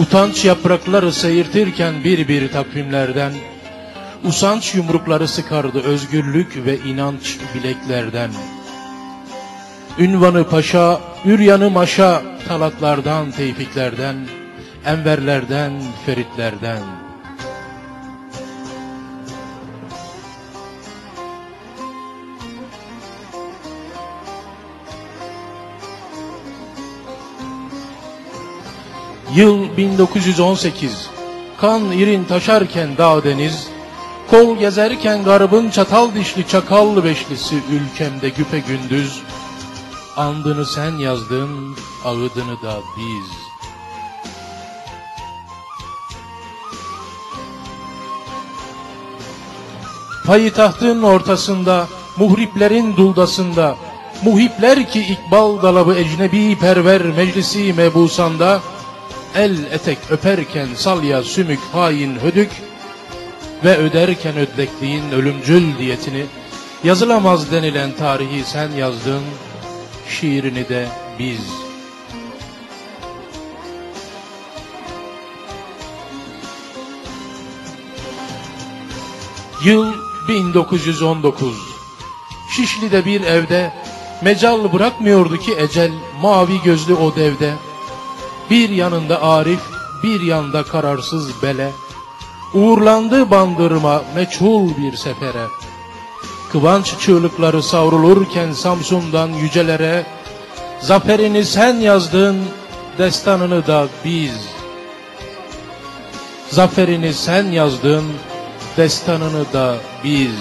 Utanç yaprakları seyirtirken bir bir takvimlerden, Usanç yumrukları sıkardı özgürlük ve inanç bileklerden. Ünvanı paşa, üryanı maşa, talatlardan, tevfiklerden, enverlerden, feritlerden. Yıl 1918. Kan irin taşarken dağ deniz, Kol gezerken garbın çatal dişli çakal beşlisi ülkemde güpe gündüz. Andını sen yazdın, ağıdını da biz. Payitahtın ortasında, muhriplerin duldasında, muhipler ki ikbal dalabı ecnebi perver meclisi mebusanda, el etek öperken salya sümük hain hödük, ve öderken ödlekliğin ölümcül diyetini yazılamaz denilen tarihi sen yazdın, şiirini de biz. Yıl 1919. Şişli'de bir evde mecal bırakmıyordu ki ecel mavi gözlü o devde. Bir yanında Arif, bir yanda kararsız bele. Uğurlandı bandırma meçhul bir sefere. Kıvanç çığlıkları savrulurken Samsun'dan yücelere, Zaferini sen yazdın, destanını da biz. Zaferini sen yazdın, destanını da biz.